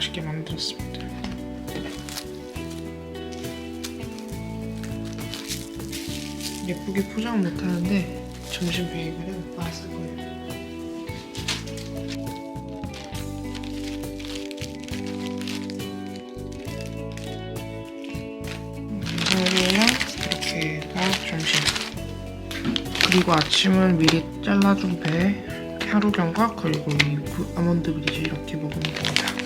맛있게 만들었습니다. 예쁘게 포장 못하는데 점심 베이글은 맛있을 거예요. 이거랑 이렇게가 점심. 그리고 아침은 미리 잘라준 배 하루경과 그리고 이 구- 아몬드 브리즈 이렇게 먹으면 됩니다.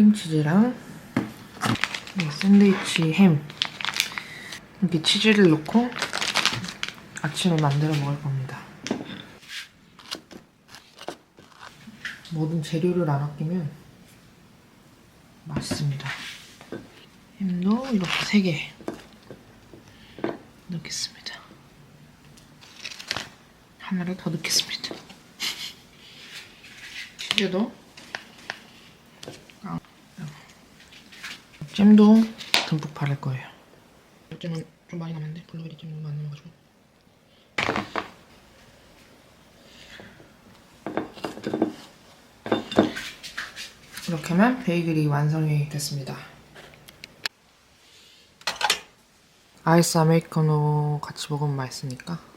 크림치즈랑 이 샌드위치 햄 이렇게 치즈를 넣고 아침을 만들어 먹을 겁니다. 모든 재료를 안 아끼면 맛있습니다. 햄도 이렇게 3개 넣겠습니다. 하나를 더 넣겠습니다. 치즈도 잼도 듬뿍 바를 거예요. 잼은 좀 많이 남았는데 블루베리 잼 너무 안 남아가지고. 이렇게 하면 베이글이 완성이 됐습니다. 아이스 아메리카노 같이 먹으면 맛있으니까.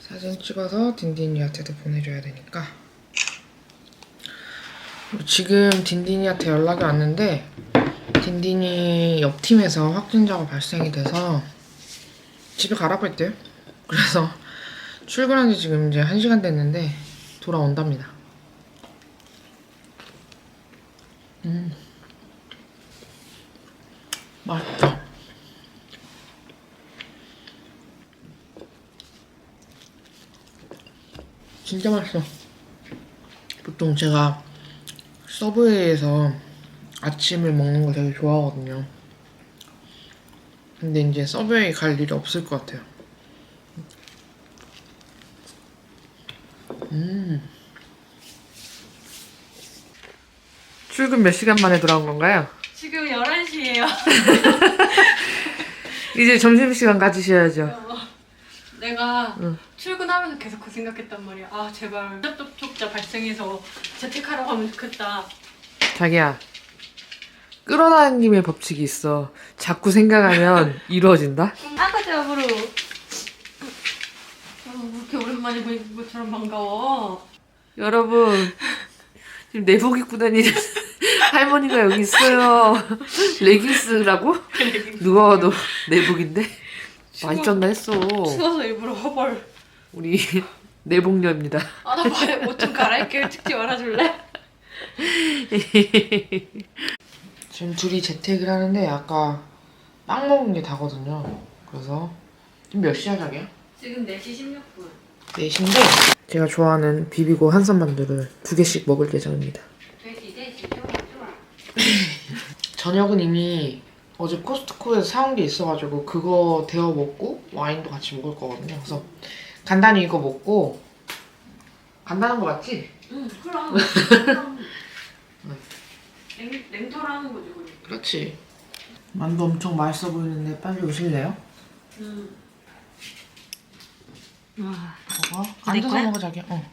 사진 찍어서 딘딘이한테도 보내줘야 되니까. 지금 딘딘이한테 연락이 왔는데 딘딘이 옆 팀에서 확진자가 발생이 돼서 집에 가라고 했대요. 그래서 출근한 지 지금 이제 1시간 됐는데 돌아온답니다. 음. 맛있다 진짜 맛있어. 보통 제가 서브웨이에서 아침을 먹는 걸 되게 좋아하거든요. 근데 이제 서브웨이 갈 일이 없을 것 같아요. 음. 출근 몇 시간 만에 돌아온 건가요? 지금 11시예요. 이제 점심시간 가지셔야죠. 내가 응. 출근하면서 계속 그 생각했단 말이야. 아 제발 접촉자 발생해서 재택하라고 하면 좋겠다. 자기야. 끌어당김의 법칙이 있어. 자꾸 생각하면 이루어진다? 아까 잡으로 어, 그렇게 오랜만에 보는 것처럼 반가워. 여러분 지금 내복 입고 다니는 할머니가 여기 있어요 레깅스라고? 누가 봐도 내복인데 많이 쪘나 했어 추워서 일부러 허벌. 우리 내복녀입니다 아나 봐요. 옷좀 갈아입게 찍지 말아줄래? 지금 둘이 재택을 하는데 아까 빵 먹은 게 다거든요 그래서 지금 몇 시야 자기야? 지금 4시 16분. 4시인데 제가 좋아하는 비비고 한선 만두를 두 개씩 먹을 예정입니다 4시 4시 좋아 좋아. 저녁은 이미 어제 코스트코에서 사온 게 있어가지고 그거 데워 먹고 와인도 같이 먹을 거거든요. 그래서 간단히 이거 먹고 간단한 거 같지? 응 그럼. 그럼. 냉 냉털하는 거지 그럼. 그렇지. 만두 엄청 맛있어 보이는데 빨리 오실래요? 응. 와 먹어. 내 앉아서 거야? 먹어 자기야. 어.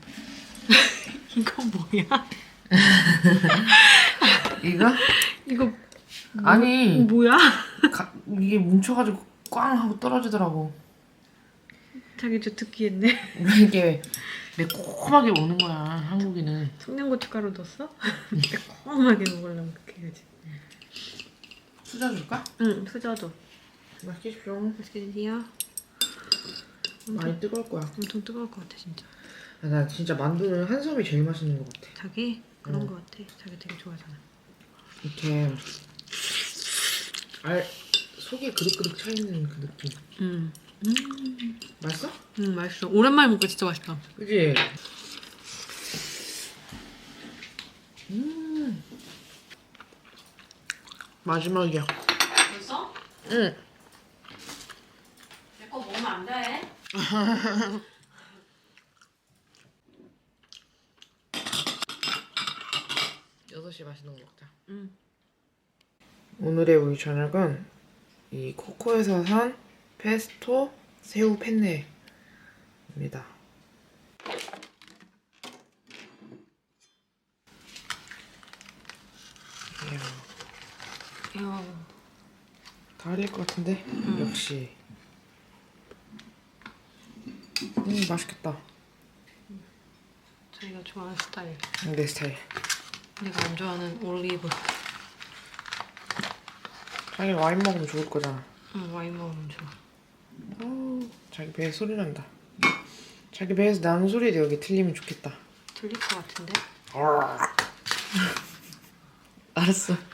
이건 뭐야? 이거? 이거 아니 뭐야? 가, 이게 뭉쳐가지고 꽝 하고 떨어지더라고. 자기 저 특기했네. 이게 매콤하게 먹는 거야 한국인은. 청양고춧가루 넣었어? 매콤하게 먹으려면 그렇게 해야지. 수저 줄까? 응, 수저도. 맛있게 십시오. 맛있게 드세요. 많이 뜨거울 거야. 엄청 뜨거울 것 같아 진짜. 아, 나 진짜 만두는 한섬이 제일 맛있는 것 같아. 자기 그런 응. 것 같아. 자기 되게 좋아하잖아. 이렇게 알 속이 그득그득 차 있는 그 느낌. 음. 맛있어? 음 맛있어. 오랜만에 먹으니까 진짜 맛있다. 그지? 음. 마지막이야. 벌써? 응. 내 거 먹으면 안 돼. 여섯 시 맛있는 거 먹자. 음. 오늘의 우리 저녁은 이 코코에서 산 페스토 새우 펜네입니다. 이야, 이야. 다 흘릴 것 같은데 역시 음 맛있겠다 자기가 좋아하는 스타일. 내 스타일 내가 안 좋아하는 올리브. 자기 와인 먹으면 좋을 거잖아 응, 와인 먹으면 좋아. 어우, 자기 배에 소리 난다 자기 배에서 나는 소리도 여기 들리면 좋겠다 들릴 것 같은데? 알았어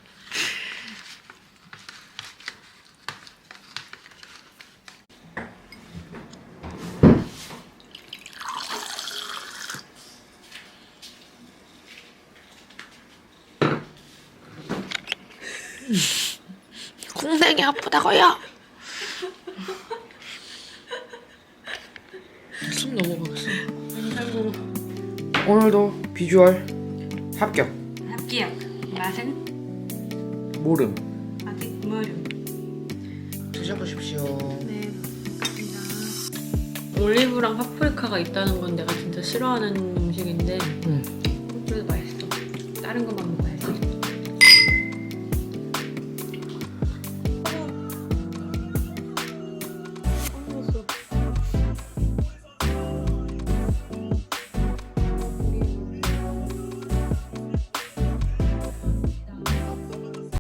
콩생이 아프다고요 숨 넘어가겠어 아이고. 오늘도 비주얼 합격 합격. 맛은 모름 아직 모름. 드셔보십시오 네, 먹겠습니다. 올리브랑 파프리카가 있다는 건 내가 진짜 싫어하는 음식인데 응. 그래도 맛있어. 다른 것만 먹고